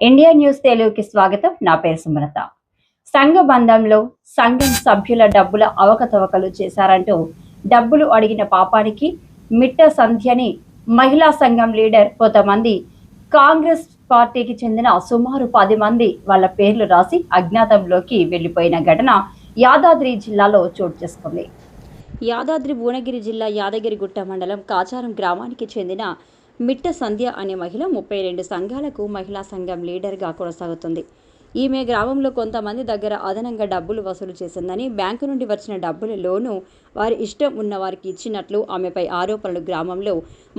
India news తెలుగుకి స్వాగతం. నా పేరు సుమలత. సంఘ బంధంలో సంఘం సభ్యుల డబ్బుల అవకతవకలు చేశారంటూ డబ్బులు అడిగిన పాపానికి మిట్ట సంధ్యని మహిళా సంఘం లీడర్ కొంతమంది కాంగ్రెస్ పార్టీకి చెందిన సుమారు పది మంది వాళ్ళ పేర్లు రాసి అజ్ఞాతంలోకి వెళ్ళిపోయిన ఘటన యాదాద్రి జిల్లాలో చోటు చేసుకుంది. యాదాద్రి భువనగిరి జిల్లా యాదగిరిగుట్ట మండలం కాచారం గ్రామానికి చెందిన మిట్ట సంధ్య అనే మహిళ ముప్పై రెండు సంఘాలకు మహిళా సంఘం లీడర్గా కొనసాగుతుంది. ఈమె గ్రామంలో కొంతమంది దగ్గర అదనంగా డబ్బులు వసూలు చేసిందని బ్యాంకు నుండి వచ్చిన డబ్బుల లోను వారి ఇష్టం ఉన్న వారికి ఇచ్చినట్లు ఆమెపై ఆరోపణలు గ్రామంలో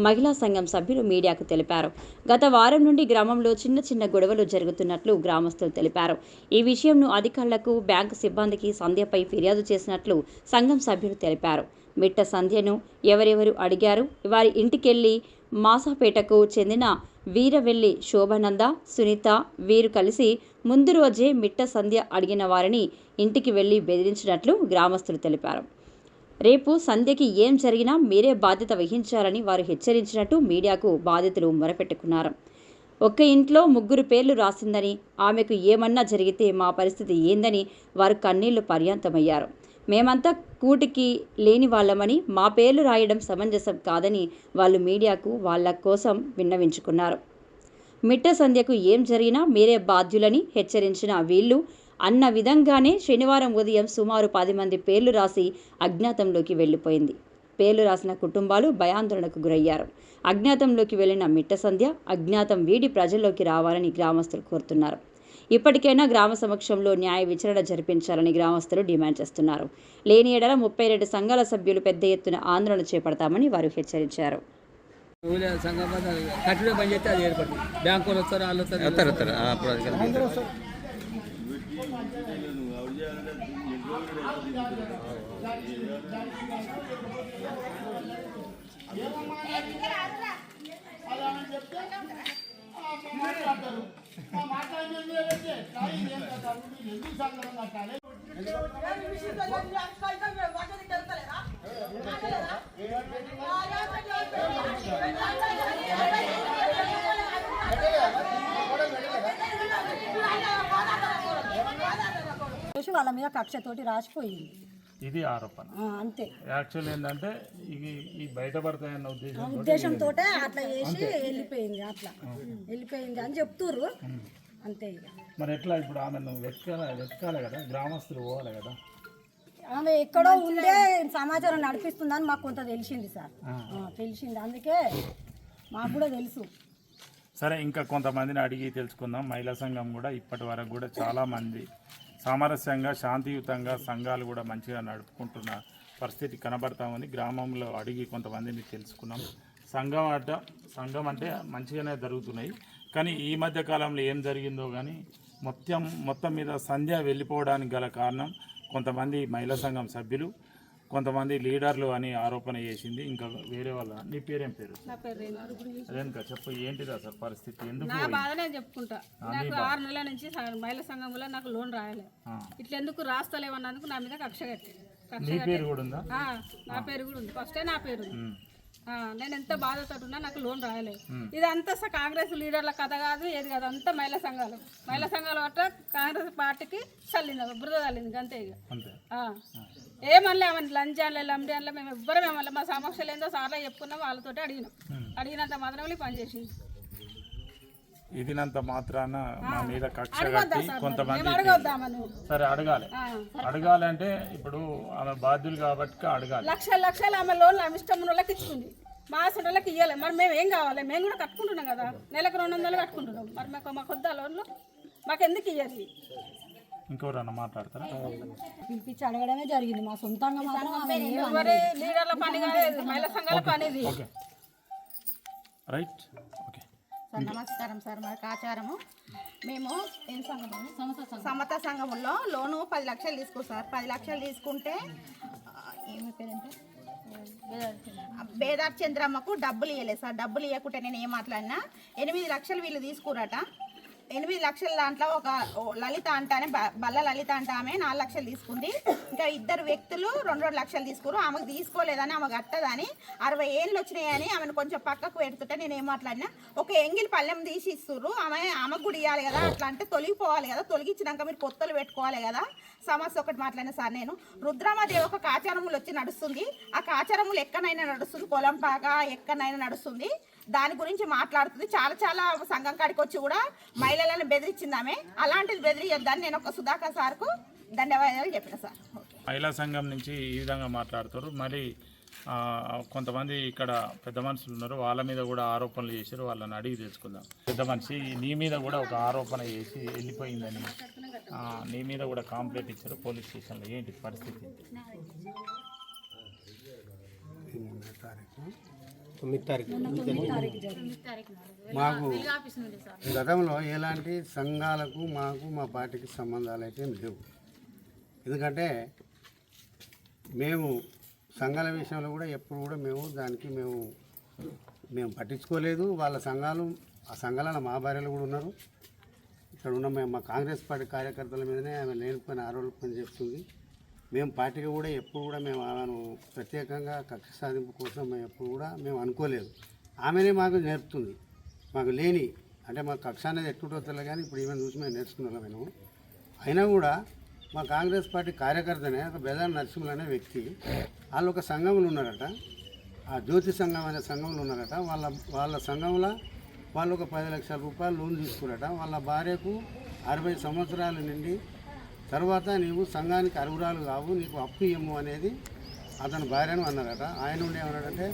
మహిళా సంఘం సభ్యులు మీడియాకు తెలిపారు. గత వారం నుండి గ్రామంలో చిన్న చిన్న గొడవలు జరుగుతున్నట్లు గ్రామస్తులు తెలిపారు. ఈ విషయంను అధికారులకు బ్యాంకు సిబ్బందికి సంధ్యపై ఫిర్యాదు చేసినట్లు సంఘం సభ్యులు తెలిపారు. మిట్ట సంధ్యను ఎవరెవరు అడిగారు? వారి ఇంటికెళ్ళి మాసాపేటకు చెందిన వీరవెల్లి శోభనంద సునీత వీరు కలిసి ముందు రోజే మిట్ట సంధ్య అడిగిన వారిని ఇంటికి వెళ్ళి బెదిరించినట్లు గ్రామస్తులు తెలిపారు. రేపు సంధ్యకి ఏం జరిగినా మీరే బాధ్యత వహించాలని వారు హెచ్చరించినట్టు మీడియాకు బాధితులు మొరపెట్టుకున్నారు. ఒక్క ఇంట్లో ముగ్గురు పేర్లు రాసిందని ఆమెకు ఏమన్నా జరిగితే మా పరిస్థితి ఏందని వారు కన్నీళ్ళు పర్యాంతమయ్యారు. మేమంతా కూటికి లేని వాళ్ళమని మా పేర్లు రాయడం సమంజసం కాదని వాళ్ళు మీడియాకు వాళ్ళ కోసం విన్నవించుకున్నారు. మిట్ట సంధ్యకు ఏం జరిగినా మీరే బాధ్యులని హెచ్చరించిన వీళ్ళు అన్న విధంగానే శనివారం ఉదయం సుమారు పది మంది పేర్లు రాసి అజ్ఞాతంలోకి వెళ్ళిపోయింది. పేర్లు రాసిన కుటుంబాలు భయాందోళనకు గురయ్యారు. అజ్ఞాతంలోకి వెళ్ళిన మిట్ట సంధ్య అజ్ఞాతం వీడి ప్రజల్లోకి రావాలని గ్రామస్తులు కోరుతున్నారు. ఇప్పటికైనా గ్రామ సమక్షంలో న్యాయ విచారణ జరిపించాలని గ్రామస్తులు డిమాండ్ చేస్తున్నారు. లేని ఎడల ముప్పై రెండు సంఘాల సభ్యులు పెద్ద ఎత్తున ఆందోళన చేపడతామని వారు హెచ్చరించారు. సంఘం వాళ్ళ మీద కక్షతోటి రాసిపోయింది. ఇది ఆరోపణ. అంతే. యాక్చువల్ ఏంటంటే ఇది ఈ బయటపడతాయన్న ఉద్దేశం ఉద్దేశంతో అట్లా చేసి వెళ్ళిపోయింది అట్లా. వెళ్ళిపోయింది అని చెప్తుర్రు. అంతే ఇక. మరి ఎట్లా ఇప్పుడు ఆమెను వెతకాలి వెతకాలి కదా? గ్రామస్తులు పోవాలి కదా? ఆమె ఎక్కడో ఉండే సమాచారం నడిపిస్తుందని మాకు కొంత తెలిసింది సార్. తెలిసింది. అందుకే మాకు కూడా తెలుసు. సరే ఇంకా కొంతమందిని అడిగి తెలుసుకుందాం. మహిళా సంఘం కూడా ఇప్పటి వరకు కూడా చాలా మంది సామరస్యంగా శాంతియుతంగా సంఘాలు కూడా మంచిగా నడుపుకుంటున్న పరిస్థితి కనబడతా ఉంది. గ్రామంలో అడిగి కొంతమందిని తెలుసుకున్నాం. సంఘం అట సంఘం అంటే మంచిగానే జరుగుతున్నాయి. కానీ ఈ మధ్య కాలంలో ఏం జరిగిందో కానీ మొత్తం మొత్తం మీద సంధ్య వెళ్ళిపోవడానికి గల కారణం కొంతమంది మహిళా సంఘం సభ్యులు కొంతమంది లీడర్లు అని ఆరోపణ చేసింది. ఇంకా వేరే వాళ్ళ నీ పేరేం పేరు? రేణుక. చెప్పు ఏంటిది అసలు పరిస్థితి? ఎందుకు నా చెప్పుకుంటా. నాకు ఆరు నెలల నుంచి మహిళా సంఘంలో నాకు లోన్ రాయలే. ఇట్లా ఎందుకు రాస్తలేవన్నందుకు నా మీద కక్ష కట్టి కక్ష నీ పేరు కూడా ఉందా? నా పేరు కూడా ఉంది. ఫస్టే నా పేరు ఉంది. నేను ఎంత బాధతో ఉన్నా నాకు లోన్ రాయలేదు ఇదంతా కాంగ్రెస్ లీడర్ల కథ కాదు ఏది కాదు అంతా మహిళా సంఘాలు. మహిళా సంఘాల పట్ల కాంగ్రెస్ పార్టీకి చల్లింది బురద చల్లింది అంతే ఇక. ఏమనలే ఆమె లంచాన్లే లంబ్యాన్లే మేము ఎవ్వరం ఏమన్నా మా సమస్యలు ఏందో సార్లో చెప్పుకున్నాం వాళ్ళతోటి అడిగినాం. అడిగినంత మాత్రం వెళ్ళి పని చేసింది ఇదినంత మాత్రాన మా మీద కక్ష అడగొద్దా కట్టి కొంతమంది సరే అడగాలి. అడగాలంటే ఇప్పుడు ఆమె బాధ్యులు కాబట్టి అడగాలి. లక్షల లక్షలు ఆమె లోన్లు ఆమె ఇష్టం వాళ్ళకి ఇచ్చుకుంది మా అసలు వాళ్ళకి ఇవ్వాలి మరి మేము ఏం కావాలి? మేము కూడా కట్టుకుంటున్నాం కదా. నెలకు రెండు వందలు కట్టుకుంటున్నాం. మరి మాకు మాకు వద్దా లోన్లు మాకు ఎందుకు ఇవ్వాలి ఇంకెవరన్నా మాట్లాడతారా? పిలిపించి అడగడమే జరిగింది. మా సొంతంగా లీడర్ల పని కాదు మహిళా సంఘాల పని రైట్ ఓకే. సార్ నమస్కారం సార్ మా కాచారము. మేము ఏం సంఘం సమత సంఘములో లోను పది లక్షలు తీసుకో సార్. పది లక్షలు తీసుకుంటే ఏమి పేరంటే బేదార్ చంద్రమ్మకు డబ్బులు ఇవ్వలేదు సార్. డబ్బులు ఇవ్వకుంటే నేను ఏం మాట్లాడినా? ఎనిమిది లక్షలు వీళ్ళు తీసుకురట ఎనిమిది లక్షల దాంట్లో ఒక లలిత అంటానే బల్ల లలిత అంటే ఆమె నాలుగు లక్షలు తీసుకుంది. ఇంకా ఇద్దరు వ్యక్తులు రెండు రెండు లక్షలు తీసుకురు ఆమెకు తీసుకోలేదని ఆమె కట్టదని అరవై ఏళ్ళు వచ్చినాయని ఆమెను కొంచెం పక్కకు పెడుతుంటే నేను ఏం మాట్లాడినా ఒక ఎంగిల్ పళ్ళెం తీసి ఇస్తుర్రు. ఆమె ఆమెకు కూడా ఇవ్వాలి కదా అట్లా అంటే తొలగిపోవాలి కదా తొలగించినాక మీరు కొత్తలు పెట్టుకోవాలి కదా. సమస్య ఒకటి మాట్లాడిన సార్ నేను. రుద్రామాదేవి ఒక కాచారములు వచ్చి నడుస్తుంది. ఆ కాచారములు ఎక్కడైనా నడుస్తుంది. పొలం పాక ఎక్కడైనా నడుస్తుంది. దాని గురించి మాట్లాడుతుంది. చాలా చాలా సంఘం కాడికి వచ్చి కూడా మహిళలను బెదిరించింది ఆమె. అలాంటిది బెదిరియొద్దని నేను ఒక సుధాకర్ సార్కు ధన్యవాదాలు చెప్పిన సార్. మహిళా సంఘం నుంచి ఈ విధంగా మాట్లాడుతారు మరి కొంతమంది ఇక్కడ పెద్ద మనుషులు ఉన్నారు. వాళ్ళ మీద కూడా ఆరోపణలు చేశారు. వాళ్ళని అడిగి తెలుసుకుందాం. పెద్ద మనిషి నీ మీద కూడా ఒక ఆరోపణ చేసి వెళ్ళిపోయిందని నీ మీద కూడా కాంప్లైంట్ ఇచ్చారు. పోలీస్ స్టేషన్లో ఏంటి పరిస్థితి? తొమ్మిది తారీఖు. మాకు గతంలో ఎలాంటి సంఘాలకు మాకు మా పార్టీకి సంబంధాలు అయితే లేవు. ఎందుకంటే మేము సంఘాల విషయంలో కూడా ఎప్పుడు కూడా మేము దానికి మేము మేము పట్టించుకోలేదు. వాళ్ళ సంఘాలు ఆ సంఘాలలో మా భార్యలు కూడా ఉన్నారు. ఇక్కడ ఉన్న మేము మా కాంగ్రెస్ పార్టీ కార్యకర్తల మీదనే ఆమె లేనిపోయిన ఆరోపణ చేస్తుంది. మేము పార్టీగా కూడా ఎప్పుడు కూడా మేము ఆమెను ప్రత్యేకంగా కక్ష సాధింపు కోసం మేము ఎప్పుడు కూడా మేము అనుకోలేదు. ఆమెనే మాకు నేర్పుతుంది. మాకు లేని అంటే మా కక్ష అనేది ఎట్టుకుంటూ కానీ ఇప్పుడు ఈమెను చూసి మేము నేర్చుకున్నాం మేము. అయినా కూడా మా కాంగ్రెస్ పార్టీ కార్యకర్తనే ఒక బెదాన్ నరసింహులు అనే వ్యక్తి వాళ్ళు ఒక సంఘంలో ఉన్నారట. ఆ జ్యోతి సంఘం అనే సంఘంలో ఉన్నారట. వాళ్ళ వాళ్ళ సంఘంలో వాళ్ళు ఒక పది లక్షల రూపాయలు లోన్ తీసుకున్నారట. వాళ్ళ భార్యకు అరవై సంవత్సరాల నుండి తర్వాత నీవు సంఘానికి అరువురాలు కావు నీకు అప్పు ఇమ్ము అనేది అతను భార్యను అన్నారట. ఆయన ఉండి ఏమన్నాడంటే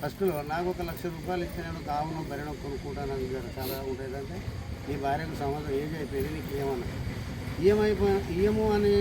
ఫస్ట్లో నాకు ఒక లక్ష రూపాయలు ఇస్తే నేను కావును బరిన కొనుక్కుంటాను నాకు చాలా ఉండేదంటే నీ భార్యకు సంవత్సరం ఏజ్ అయిపోయింది నీకు ఏమన్నా ఏమైపోయిన ఏమో అని